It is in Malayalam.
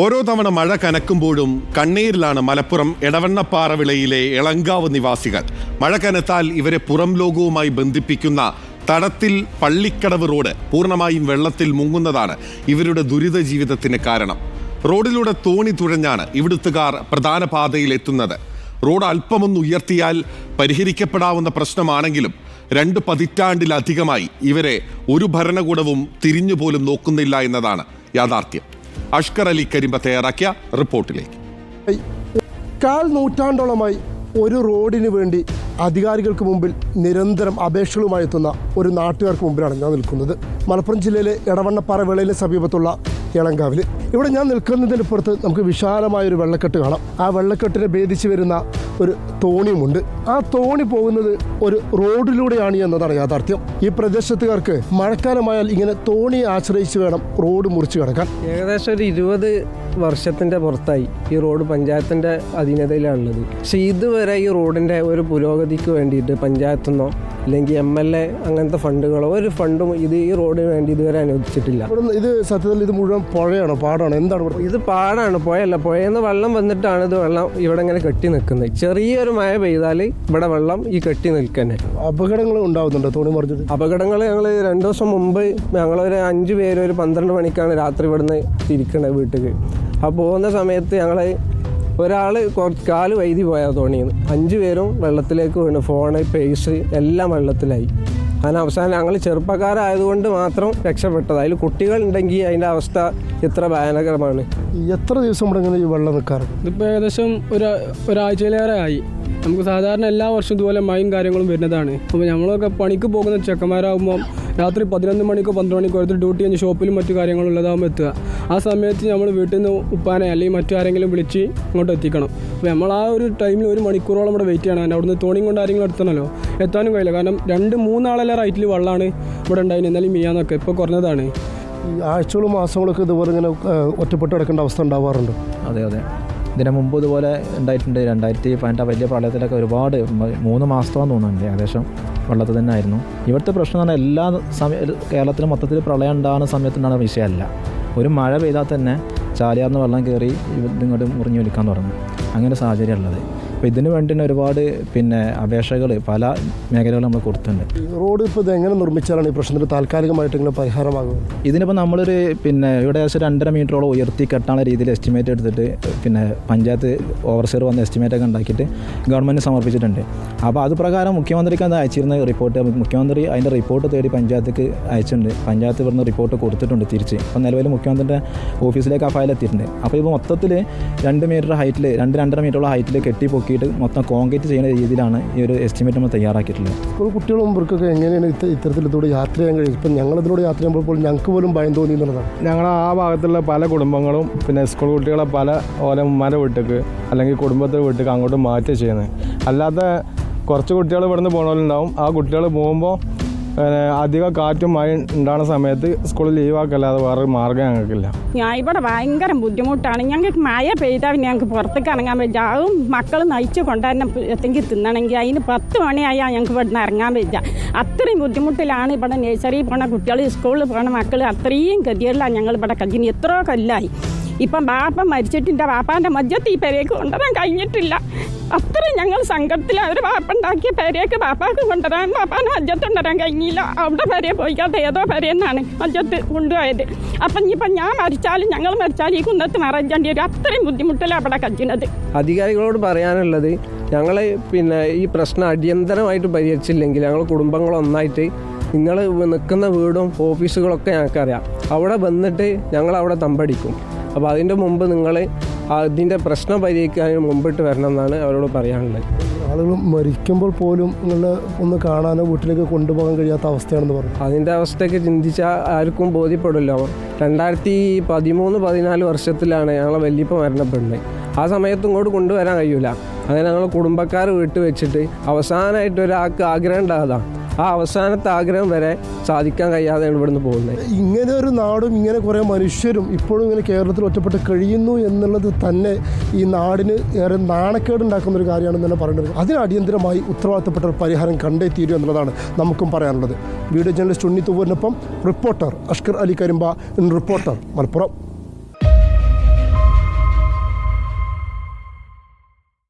ഓരോ തവണ മഴ കനക്കുമ്പോഴും കണ്ണീരിലാണ് മലപ്പുറം എടവണ്ണപ്പാറ വിളയിലെ എളങ്കാവ് നിവാസികൾ. മഴ കനത്താൽ ഇവരെ പുറം ലോകവുമായി ബന്ധിപ്പിക്കുന്ന തടത്തിൽ പള്ളിക്കടവ് റോഡ് പൂർണമായും വെള്ളത്തിൽ മുങ്ങുന്നതാണ് ഇവരുടെ ദുരിത ജീവിതത്തിന് കാരണം. റോഡിലൂടെ തോണി തുഴഞ്ഞാണ് ഇവിടുത്തുകാർ പ്രധാന പാതയിൽ എത്തുന്നത്. റോഡ് അല്പമൊന്ന് ഉയർത്തിയാൽ പരിഹരിക്കപ്പെടാവുന്ന പ്രശ്നമാണെങ്കിലും രണ്ട് പതിറ്റാണ്ടിലധികമായി ഇവരെ ഒരു ഭരണകൂടവും തിരിഞ്ഞുപോലും നോക്കുന്നില്ല എന്നതാണ് യാഥാർത്ഥ്യം. അഷ്കർ അലി കരിമ്പ തയ്യാറാക്കിയ റിപ്പോർട്ടിലേക്ക്. കാൽ നൂറ്റാണ്ടോളമായി ഒരു റോഡിന് വേണ്ടി അധികാരികൾക്ക് മുമ്പിൽ നിരന്തരം അപേക്ഷകളുമായി എത്തുന്ന ഒരു നാട്ടുകാർക്ക് മുമ്പിലാണ് ഞാൻ നിൽക്കുന്നത്. മലപ്പുറം ജില്ലയിലെ എടവണ്ണപ്പാറ വിളയിലെ സമീപത്തുള്ള ഇളങ്കാവിൽ ഇവിടെ ഞാൻ നിൽക്കുന്നതിന് പുറത്ത് നമുക്ക് വിശാലമായ ഒരു വെള്ളക്കെട്ട് കാണാം. ആ വെള്ളക്കെട്ടിനെ ഭേദിച്ച് വരുന്ന ഒരു തോണിയുമുണ്ട്. ആ തോണി പോകുന്നത് ഒരു റോഡിലൂടെയാണ് എന്നതാണ് യാഥാർത്ഥ്യം. ഈ പ്രദേശത്തുകാർക്ക് മഴക്കാലമായാൽ ഇങ്ങനെ തോണി ആശ്രയിച്ച് വേണം റോഡ് മുറിച്ച് കിടക്കാൻ. ഏകദേശം ഒരു ഇരുപത് വർഷത്തിന്റെ പുറത്തായി ഈ റോഡ് പഞ്ചായത്തിന്റെ അധീനതയിലാണുള്ളത്. പക്ഷേ ഇതുവരെ ഈ റോഡിന്റെ ഒരു പുരോഗതിക്ക് വേണ്ടിയിട്ട് പഞ്ചായത്തുനിന്നോ അല്ലെങ്കിൽ എം എൽ എ അങ്ങനത്തെ ഫണ്ടുകളോ ഒരു ഫണ്ടും ഇത് ഈ റോഡിന് വേണ്ടി ഇതുവരെ അനുവദിച്ചിട്ടില്ല. ഇത് സത്യത്തിൽ ഇത് മുഴുവൻ പുഴയാണോ? പാടാണോ? എന്താണ് ഇത് പാടാണ് പുഴയല്ല. പുഴയെന്ന് വെള്ളം വന്നിട്ടാണ് ഇത് വെള്ളം ഇവിടെ ഇങ്ങനെ കെട്ടി നിൽക്കുന്നത്. ചെറിയൊരു മഴ പെയ്താൽ ഇവിടെ വെള്ളം ഈ കെട്ടി നിൽക്കന്നെ. അപകടങ്ങൾ ഉണ്ടാവുന്നുണ്ടോ തോണി മറിഞ്ഞത്? അപകടങ്ങൾ ഞങ്ങൾ രണ്ട് ദിവസം മുമ്പ് ഞങ്ങളൊരു അഞ്ച് പേര് ഒരു പന്ത്രണ്ട് മണിക്കാണ് രാത്രി ഇവിടുന്ന് തിരിക്കണത് വീട്ടിൽ ആ പോകുന്ന സമയത്ത് ഞങ്ങൾ ഒരാൾ കുറച്ച് കാൽ വൈദ്യു പോയാൽ തോണിന്ന് അഞ്ച് പേരും വെള്ളത്തിലേക്ക് വീണ്. ഫോണ് പേഴ്സ് എല്ലാം വെള്ളത്തിലായി. അതിന് അവസാനം ഞങ്ങൾ ചെറുപ്പക്കാരായതുകൊണ്ട് മാത്രം രക്ഷപ്പെട്ടത്. അതിൽ കുട്ടികളുണ്ടെങ്കിൽ അതിന്റെ അവസ്ഥ എത്ര ഭയാനകരമാണ്. എത്ര ദിവസം ഇവിടെ ഇങ്ങനെ ഈ വെള്ളം നിൽക്കാറ് ഇതിപ്പോൾ ഏകദേശം ഒരു ഒരാഴ്ചയിലേറെ ആയി. നമുക്ക് സാധാരണ എല്ലാ വർഷവും ഇതുപോലെ മഴയും കാര്യങ്ങളും വരുന്നതാണ്. അപ്പോൾ നമ്മളൊക്കെ പണിക്ക് പോകുന്ന ചെക്കന്മാരാകുമ്പോൾ രാത്രി പതിനൊന്ന് മണിക്കോ പന്ത്രണ്ട് മണിക്കോ എടുത്ത് ഡ്യൂട്ടി കഴിഞ്ഞ് ഷോപ്പിലും മറ്റു കാര്യങ്ങളും ഉള്ളതാകുമ്പോൾ എത്തുക. ആ സമയത്ത് നമ്മൾ വീട്ടിൽ നിന്ന് ഉപ്പാനെ അല്ലെങ്കിൽ മറ്റാരെങ്കിലും വിളിച്ച് ഇങ്ങോട്ട് എത്തിക്കണം. അപ്പോൾ നമ്മൾ ആ ഒരു ടൈമിൽ ഒരു മണിക്കൂറോളം ഇവിടെ വെയിറ്റ് ചെയ്യണം. അതിന്റെ അവിടുന്ന് തോണിയും കൊണ്ട് ആരെങ്കിലും എത്തണമല്ലോ എത്താനും കഴിയില്ല. കാരണം രണ്ട് മൂന്നാളെല്ലാം റൈറ്റിൽ വെള്ളമാണ് ഇവിടെ ഉണ്ടായിന് എന്നാലും മിയാന്നൊക്കെ ഇപ്പോൾ കുറഞ്ഞതാണ്. ഈ ആഴ്ചകളും മാസങ്ങളൊക്കെ ഇതുപോലെ ഇങ്ങനെ ഒറ്റപ്പെട്ട് കിടക്കേണ്ട അവസ്ഥ ഉണ്ടാവാറുണ്ട്. അതെ അതെ. ഇതിന് മുമ്പ് ഇതുപോലെ ഉണ്ടായിട്ടുണ്ട്. രണ്ടായിരത്തി പതിനെട്ട് വലിയ പ്രളയത്തിലൊക്കെ ഒരുപാട് മൂന്ന് മാസത്തോളം തോന്നുന്നുണ്ട്. ഏകദേശം വെള്ളത്തിൽ തന്നെ ആയിരുന്നു. ഇവിടുത്തെ പ്രശ്നം എന്ന് പറഞ്ഞാൽ എല്ലാ സമയ കേരളത്തിൽ മൊത്തത്തിൽ പ്രളയം ഉണ്ടാകുന്ന സമയത്തുണ്ടാകുന്ന വിഷയമല്ല. ഒരു മഴ പെയ്താൽ തന്നെ ചാലിയാർന്ന് വെള്ളം കയറി ഇവിടെ ഇങ്ങോട്ട് മുറിഞ്ഞു വലിക്കാൻ തുടങ്ങും. അങ്ങനെ സാഹചര്യം ഉള്ളത്. അപ്പോൾ ഇതിന് വേണ്ടി തന്നെ ഒരുപാട് പിന്നെ അപേക്ഷകൾ പല മേഖലകളും നമ്മൾ കൊടുത്തിട്ടുണ്ട്. റോഡ് ഇപ്പോൾ ഇത് എങ്ങനെ നിർമ്മിച്ചാലാണ് ഈ പ്രശ്നത്തിന് താൽക്കാലികമായിട്ടെങ്കിലും പരിഹാരമാകും പരിഹാരമാകുന്നത് ഇതിനിപ്പോൾ നമ്മളൊരു പിന്നെ ഇവിടെ ഏകദേശം രണ്ടര മീറ്ററോളം ഉയർത്തി കെട്ടാനുള്ള രീതിയിൽ എസ്റ്റിമേറ്റ് എടുത്തിട്ട് പിന്നെ പഞ്ചായത്ത് ഓവർസിയർ വന്ന എസ്റ്റിമേറ്റ് ഒക്കെ ഉണ്ടാക്കിയിട്ട് ഗവൺമെന്റ് സമർപ്പിച്ചിട്ടുണ്ട്. അപ്പോൾ അത് പ്രകാരം മുഖ്യമന്ത്രിക്ക് അത് അയച്ചിരുന്ന റിപ്പോർട്ട് മുഖ്യമന്ത്രി അതിന്റെ റിപ്പോർട്ട് തേടി പഞ്ചായത്തേക്ക് അയച്ചിട്ടുണ്ട്. പഞ്ചായത്ത് ഇവിടുന്ന് റിപ്പോർട്ട് കൊടുത്തിട്ടുണ്ട് തിരിച്ച്. അപ്പോൾ നിലവിൽ മുഖ്യമന്ത്രിയുടെ ഓഫീസിലേക്ക് ആ ഫയൽ എത്തിയിട്ടുണ്ട്. അപ്പോൾ ഇപ്പോൾ മൊത്തത്തിൽ രണ്ട് മീറ്റർ ഹൈറ്റിൽ രണ്ട് രണ്ടര മീറ്ററോളം ഹൈറ്റിൽ കെട്ടി പൊക്കിയിട്ട് മൊത്തം കോൺക്രീറ്റ് ചെയ്യുന്ന രീതിയിലാണ് ഈ ഒരു എസ്റ്റിമേറ്റ് നമ്മൾ തയ്യാറാക്കിയിട്ടുള്ളത്. സ്കൂൾ കുട്ടികളും ഇവർക്കൊക്കെ എങ്ങനെയാണ് ഇത്ത ഇത്തരത്തിൽ ഇതിലൂടെ യാത്ര ചെയ്യാൻ കഴിയും ഇപ്പം ഞങ്ങളിതിലൂടെ യാത്ര ചെയ്യുമ്പോൾ പോലും ഞങ്ങൾക്ക് പോലും ഭയം തോന്നി എന്നുള്ളതാണ്. ഞങ്ങൾ ആ ഭാഗത്തുള്ള പല കുടുംബങ്ങളും പിന്നെ സ്കൂൾ കുട്ടികളെ പല ഓല ഉമ്മാരെ വീട്ടിലേക്ക് അല്ലെങ്കിൽ കുടുംബത്തിന്റെ വീട്ടിലേക്ക് അങ്ങോട്ട് മാറ്റുക ചെയ്യുന്നത്. അല്ലാത്ത കുറച്ച് കുട്ടികൾ ഇവിടുന്ന് പോകണമെന്നുണ്ടാവും ആ കുട്ടികൾ പോകുമ്പോൾ അധികം കാറ്റും മഴ ഉണ്ടാകുന്ന സമയത്ത് സ്കൂൾ ലീവാക്കല്ലാതെ വേറെ മാർഗം ഞങ്ങൾക്കില്ല. ഞാൻ ഇവിടെ ഭയങ്കര ബുദ്ധിമുട്ടാണ്. ഞങ്ങൾക്ക് മഴ പെയ്താൽ ഞങ്ങൾക്ക് പുറത്തേക്ക് ഇറങ്ങാൻ പറ്റില്ല. അതും മക്കൾ നയിച്ച് കൊണ്ടുവരണം എത്തെങ്കിൽ തിന്നണമെങ്കിൽ. അതിന് പത്ത് മണിയായാൽ ഞങ്ങൾക്ക് ഇവിടെ നിന്ന് ഇറങ്ങാൻ പറ്റില്ല. അത്രയും ബുദ്ധിമുട്ടിലാണ് ഇവിടെ നേഴ്സറിയിൽ പോണ കുട്ടികൾ സ്കൂളിൽ പോണ മക്കൾ അത്രയും ഗതികളിലാണ് ഞങ്ങൾ ഇവിടെ കഴിഞ്ഞ് എത്രയോ കൊല്ലായി. ഇപ്പം ബാപ്പ മരിച്ചിട്ടിന്റെ ബാപ്പാന്റെ മജ്ജത്ത് ഈ പെരേക്ക് കൊണ്ടുവരാൻ കഴിഞ്ഞിട്ടില്ല. അത്ര ഞങ്ങൾ സംഘത്തിൽ അവർ ബാപ്പ ഉണ്ടാക്കിയ പെരേക്ക് ബാപ്പാക്ക് കൊണ്ടുവരാൻ ബാപ്പാന് മജ്ജത്ത് കൊണ്ടുവരാൻ കഴിഞ്ഞില്ല. അവിടെ പെരയെ പോയിക്കാത്ത ഏതോ പെരയെന്നാണ് മജ്ജത്ത് കൊണ്ടുപോയത്. അപ്പം ഇനിയിപ്പം ഞാൻ മരിച്ചാലും ഞങ്ങൾ മരിച്ചാലും ഈ കുന്നത്ത് മറഞ്ചേണ്ടി വരും അത്രയും ബുദ്ധിമുട്ടിലാണ് അവിടെ കഴിഞ്ഞത് അധികാരികളോട് പറയാനുള്ളത് ഞങ്ങൾ പിന്നെ ഈ പ്രശ്നം അടിയന്തരമായിട്ട് പരിഹരിച്ചില്ലെങ്കിൽ ഞങ്ങൾ കുടുംബങ്ങളൊന്നായിട്ട് നിങ്ങൾ നിൽക്കുന്ന വീടും ഓഫീസുകളൊക്കെ ഞങ്ങൾക്കറിയാം. അവിടെ വന്നിട്ട് ഞങ്ങൾ അവിടെ തമ്പടിക്കും. അപ്പോൾ അതിന്റെ മുമ്പ് നിങ്ങൾ അതിന്റെ പ്രശ്നം പരിഹരിക്കാൻ മുമ്പിട്ട് വരണം എന്നാണ് അവരോട് പറയാനുള്ളത്. ആളുകൾ മരിക്കുമ്പോൾ പോലും നിങ്ങൾ ഒന്ന് കാണാനോ വീട്ടിലേക്ക് കൊണ്ടുപോകാൻ കഴിയാത്ത അവസ്ഥയാണെന്ന് പറഞ്ഞു. അതിന്റെ അവസ്ഥയൊക്കെ ചിന്തിച്ചാൽ ആർക്കും ബോധ്യപ്പെടില്ല രണ്ടായിരത്തി പതിമൂന്ന് പതിനാല് വർഷത്തിലാണ് ഞങ്ങളെ വലിയപ്പം മരണപ്പെടുന്നത്. ആ സമയത്ത് ഇങ്ങോട്ട് കൊണ്ടുവരാൻ കഴിയില്ല അങ്ങനെ ഞങ്ങൾ കുടുംബക്കാർ വീട്ടിൽ വെച്ചിട്ട് അവസാനമായിട്ട് ഒരാൾക്ക് ആഗ്രഹം ഉണ്ടായതാണ് ആ അവസാനത്തെ ആഗ്രഹം വരെ സാധിക്കാൻ കഴിയാതെയാണ് ഇവിടുന്ന് പോകുന്നത്. ഇങ്ങനെ ഒരു നാടും ഇങ്ങനെ കുറേ മനുഷ്യരും ഇപ്പോഴും ഇങ്ങനെ കേരളത്തിൽ ഒറ്റപ്പെട്ട് കഴിയുന്നു എന്നുള്ളത് തന്നെ ഈ നാടിന് ഏറെ നാണക്കേടുണ്ടാക്കുന്ന ഒരു കാര്യമാണെന്ന് തന്നെ പറയുന്നത് അതിന് അടിയന്തരമായി ഉത്തരവാദിത്തപ്പെട്ട ഒരു പരിഹാരം കണ്ടേ തീരൂ എന്നുള്ളതാണ് നമുക്കും പറയാനുള്ളത്. വീഡിയോ ജേർണലിസ്റ്റ് ഉണ്ണി തുവറിനൊപ്പം റിപ്പോർട്ടർ അഷ്കർ അലി കരിമ്പ റിപ്പോർട്ടർ മലപ്പുറം.